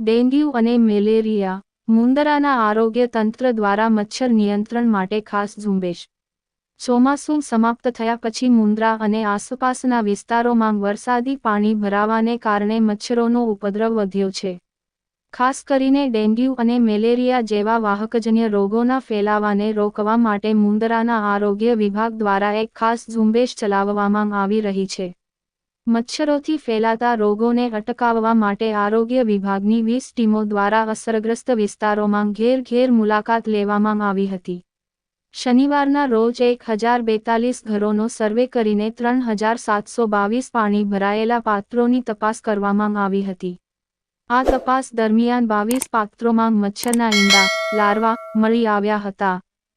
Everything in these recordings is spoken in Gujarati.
ડેન્ગ્યુ અને મેલેરિયા, મુંદરાના આરોગ્ય તંત્ર દ્વારા મચ્છર નિયંત્રણ માટે ખાસ ઝુંબેશ. ચોમાસું સમાપ્ત થયા પછી મુંદ્રા અને આસપાસના વિસ્તારોમાં વરસાદી પાણી ભરાવાને કારણે મચ્છરોનો ઉપદ્રવ વધ્યો છે. ખાસ કરીને ડેન્ગ્યુ અને મેલેરિયા જેવા વાહકજન્ય રોગોના ફેલાવાને રોકવા માટે મુંદરાના આરોગ્ય વિભાગ દ્વારા એક ખાસ ઝુંબેશ ચલાવવામાં આવી રહી છે. મચ્છરોથી ફેલાતા રોગોને અટકાવવા માટે આરોગ્ય વિભાગની વીસ ટીમો દ્વારા અસરગ્રસ્ત વિસ્તારોમાં ઘેર ઘેર મુલાકાત લેવામાં આવી હતી. શનિવારના રોજ એક હજાર બેતાલીસ ઘરોનો સર્વે કરીને ત્રણ હજાર સાતસો બાવીસ પાણી ભરાયેલા પાત્રોની તપાસ કરવામાં આવી હતી. આ તપાસ દરમિયાન બાવીસ પાત્રોમાં મચ્છરના ઈંડા, લાર્વા મળી આવ્યા હતા,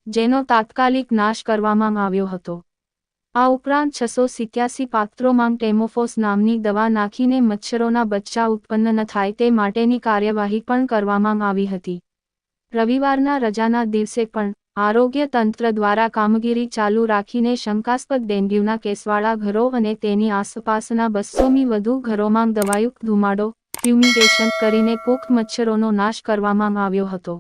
જેનો તાત્કાલિક નાશ કરવામાં આવ્યો હતો. આ ઉપરાંત છસો સિત્યાસી પાત્રોમાં ટેમોફોસ નામની દવા નાખીને મચ્છરોના બચ્ચા ઉત્પન્ન ન થાય તે માટેની કાર્યવાહી પણ કરવામાં આવી હતી. રવિવારના રજાના દિવસે પણ આરોગ્ય તંત્ર દ્વારા કામગીરી ચાલુ રાખીને શંકાસ્પદ ડેન્ગ્યુના કેસવાળા ઘરો અને તેની આસપાસના બસોમી વધુ ઘરોમાં દવાયુક્ત ધુમાડો, ફ્યુમિગેશન કરીને પુખ્ત મચ્છરોનો નાશ કરવામાં આવ્યો હતો.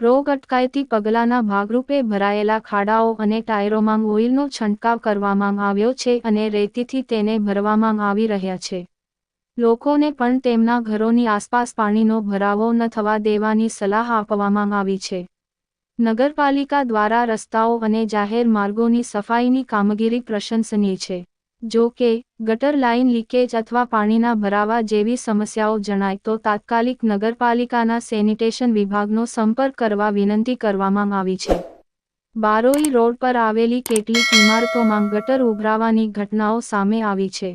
રોગ અટકાયતી પગલાંના ભાગરૂપે ભરાયેલા ખાડાઓ અને ટાયરોમાં ઓઇલનો છંટકાવ કરવામાં આવ્યો છે અને રેતીથી તેને ભરવામાં આવી રહ્યા છે. લોકોને પણ તેમના ઘરોની આસપાસ પાણીનો ભરાવો ન થવા દેવાની સલાહ આપવામાં આવી છે. નગરપાલિકા દ્વારા રસ્તાઓ અને જાહેર માર્ગોની સફાઈની કામગીરી પ્રશંસનીય છે. જો કે, ગટર લાઇન લીકેજ અથવા પાણીના ભરાવા જેવી સમસ્યાઓ જણાય તો તાત્કાલિક નગરપાલિકાના સેનિટેશન વિભાગનો સંપર્ક કરવા વિનંતી કરવામાં આવી છે. બારોઈ રોડ પર આવેલી કેટલીક ઇમારતોમાં ગટર ઉભરાવાની ઘટનાઓ સામે આવી છે.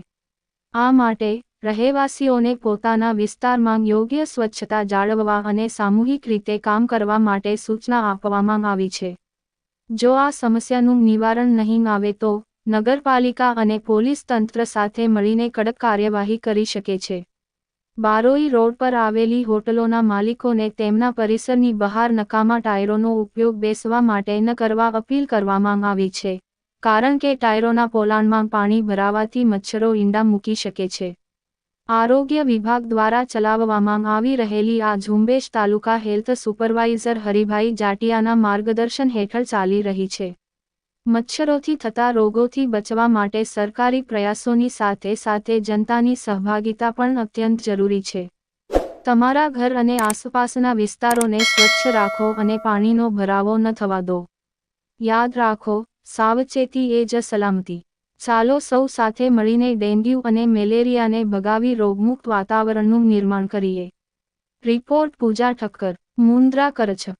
આ માટે રહેવાસીઓને પોતાના વિસ્તારમાં યોગ્ય સ્વચ્છતા જાળવવા અને સામૂહિક રીતે કામ કરવા માટે સૂચના આપવામાં આવી છે. જો આ સમસ્યાનું નિવારણ નહીં આવે તો નગરપાલિકા અને પોલીસ તંત્ર સાથે મળીને કડક કાર્યવાહી કરી શકે છે. બારોઈ રોડ પર આવેલી હોટલોના માલિકોને તેમના પરિસરની બહાર નકામા ટાયરોનો ઉપયોગ બેસવા માટે ન કરવા અપીલ કરવામાં આવી છે, કારણ કે ટાયરોના પોલાણમાં પાણી ભરાવાથી મચ્છરો ઈંડા મૂકી શકે છે. આરોગ્ય વિભાગ દ્વારા ચલાવવામાં આવી રહેલી આ ઝુંબેશ તાલુકા હેલ્થ સુપરવાઇઝર હરિભાઈ જાટિયાના માર્ગદર્શન હેઠળ ચાલી રહી છે. મચ્છરોથી થતા રોગોથી બચવા માટે સરકારી પ્રયાસોની સાથે સાથે જનતાની સહભાગિતા પણ અત્યંત જરૂરી છે. તમારા ઘર અને આસપાસના વિસ્તારોને સ્વચ્છ રાખો અને પાણીનો ભરાવો ન થવા દો. યાદ રાખો, સાવચેતી એ જ સલામતી. ચાલો સૌ સાથે મળીને ડેન્ગ્યુ અને મેલેરિયાને ભગાવી રોગમુક્ત વાતાવરણનું નિર્માણ કરીએ. રિપોર્ટ પૂજા ઠક્કર. મુન્દ્રા કરછ.